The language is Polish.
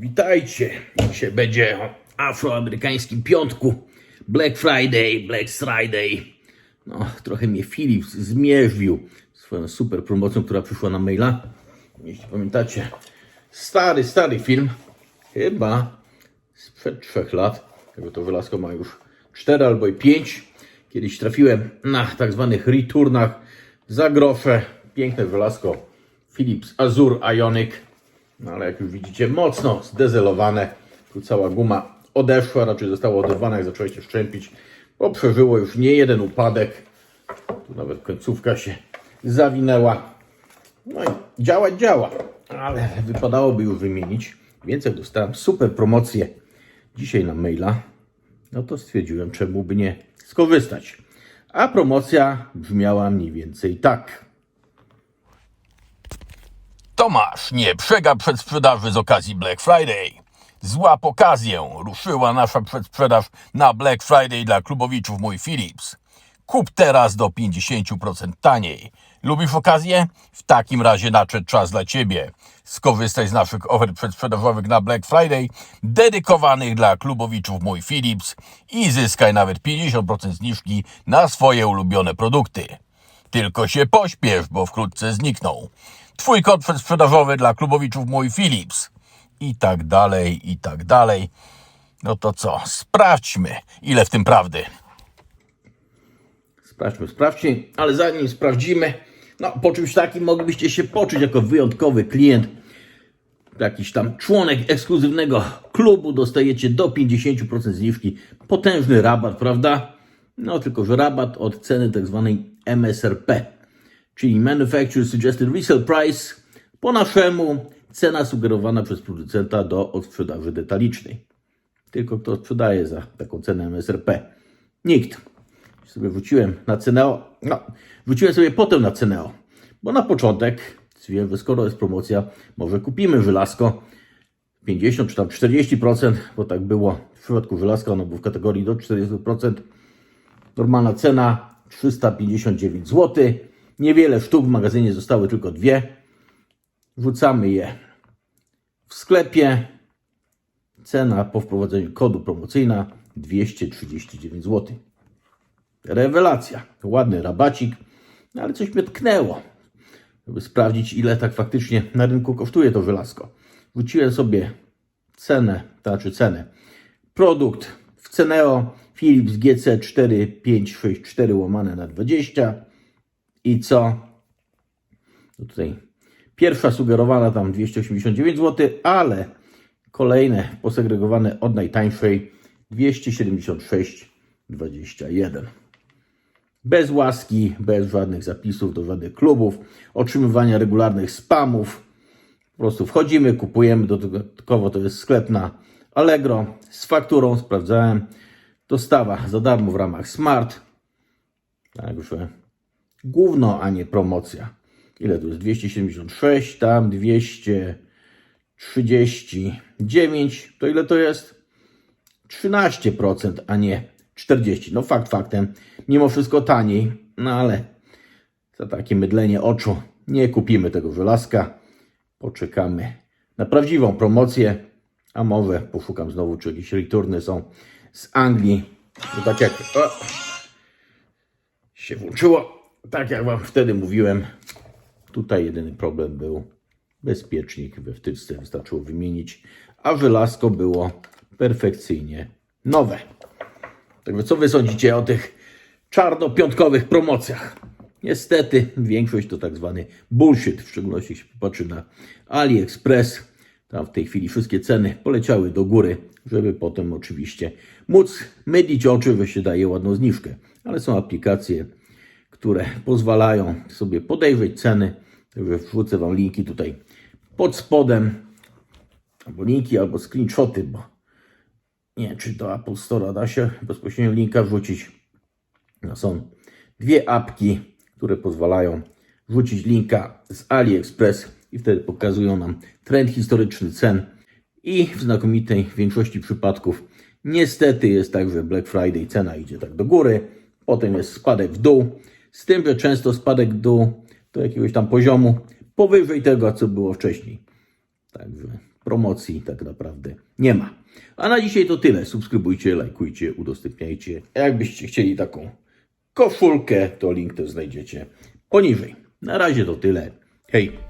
Witajcie. Dzisiaj będzie o afroamerykańskim piątku. Black Friday, Black Friday. No, trochę mnie Philips zmierzwił swoją super promocją, która przyszła na maila. Jeśli pamiętacie, stary, stary film, chyba sprzed trzech lat, tego to Velasco ma już cztery albo i pięć. Kiedyś trafiłem na tak zwanych returnach za grosze. Piękne Velasco Philips Azur Ionic. No ale jak już widzicie, mocno zdezelowane. Tu cała guma odeszła, raczej została oderwana, jak zaczęła się szczępić, bo przeżyło już nie jeden upadek. Tu nawet końcówka się zawinęła. No i działać działa, ale wypadałoby już wymienić. Więc jak dostałem super promocję dzisiaj na maila, no to stwierdziłem, czemu by nie skorzystać. A promocja brzmiała mniej więcej tak. Tomasz, nie przegap przedsprzedaży z okazji Black Friday. Złap okazję, ruszyła nasza przedsprzedaż na Black Friday dla klubowiczów mój Philips. Kup teraz do 50% taniej. Lubisz okazję? W takim razie nadszedł czas dla Ciebie. Skorzystaj z naszych ofert przedsprzedażowych na Black Friday, dedykowanych dla klubowiczów mój Philips i zyskaj nawet 50% zniżki na swoje ulubione produkty. Tylko się pośpiesz, bo wkrótce znikną. Twój kod przedsprzedażowy dla klubowiczów mój Philips. I tak dalej, i tak dalej. No to co? Sprawdźmy, ile w tym prawdy. Sprawdźmy, sprawdźcie, ale zanim sprawdzimy, no po czymś takim moglibyście się poczuć jako wyjątkowy klient, jakiś tam członek ekskluzywnego klubu, dostajecie do 50% zniżki, potężny rabat, prawda? No tylko, że rabat od ceny tak zwanej MSRP, czyli Manufacturer Suggested Resale Price, po naszemu cena sugerowana przez producenta do odsprzedaży detalicznej. Tylko kto sprzedaje za taką cenę MSRP? Nikt sobie wróciłem na Ceneo. No, wróciłem sobie potem na Ceneo, bo na początek stwierdziłem, że skoro jest promocja, może kupimy żelazko 50 czy tam 40%, bo tak było w przypadku żelazka, ono było w kategorii do 40%. Normalna cena 359 zł. Niewiele sztuk w magazynie zostały tylko dwie. Wrzucamy je w sklepie. Cena po wprowadzeniu kodu promocyjna 239 zł. Rewelacja. Ładny rabacik, ale coś mnie tknęło, żeby sprawdzić, ile tak faktycznie na rynku kosztuje to żelazko. Wróciłem sobie cenę, to znaczy cenę. Produkt w Ceneo Philips GC 4564 łamane na 20 i co? No tutaj pierwsza sugerowana tam 289 zł, ale kolejne posegregowane od najtańszej 276,21. Bez łaski, bez żadnych zapisów do żadnych klubów, otrzymywania regularnych spamów. Po prostu wchodzimy, kupujemy, dodatkowo to jest sklep na Allegro z fakturą, sprawdzałem. Dostawa za darmo w ramach Smart. Także gówno, a nie promocja. Ile tu jest? 276, tam 239. To ile to jest? 13%, a nie 40. No fakt faktem, mimo wszystko taniej, no ale za takie mydlenie oczu nie kupimy tego żelazka. Poczekamy na prawdziwą promocję, a może poszukam znowu, czy jakieś returny są z Anglii. No tak jak o, się włączyło, tak jak Wam wtedy mówiłem, tutaj jedyny problem był bezpiecznik we wtyczce, wystarczyło wymienić, a żelazko było perfekcyjnie nowe. Także co wy sądzicie o tych czarnopiątkowych promocjach? Niestety większość to tak zwany bullshit, w szczególności jeśli popatrzy na AliExpress. Tam w tej chwili wszystkie ceny poleciały do góry, żeby potem oczywiście móc mylić oczy, że się daje ładną zniżkę. Ale są aplikacje, które pozwalają sobie podejrzeć ceny. Wrzucę Wam linki tutaj pod spodem. Albo linki, albo screenshoty, bo nie wiem, czy do Apple Store da się bezpośrednio linka wrzucić. No, są dwie apki, które pozwalają wrzucić linka z AliExpress i wtedy pokazują nam trend historyczny cen. I w znakomitej większości przypadków niestety jest tak, że Black Friday cena idzie tak do góry, potem jest spadek w dół, z tym, że często spadek dół do jakiegoś tam poziomu powyżej tego, co było wcześniej. Także promocji tak naprawdę nie ma. A na dzisiaj to tyle. Subskrybujcie, lajkujcie, udostępniajcie. Jakbyście chcieli taką koszulkę, to link też znajdziecie poniżej. Na razie to tyle. Hej!